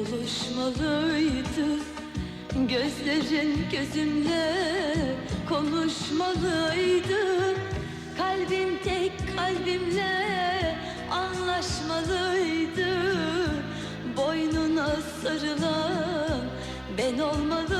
buluşmalıydı Gözlerin gözümle konuşmalıydı. Kalbin tek kalbimle anlaşmalıydı. Boynuna sarılan ben olmalıydım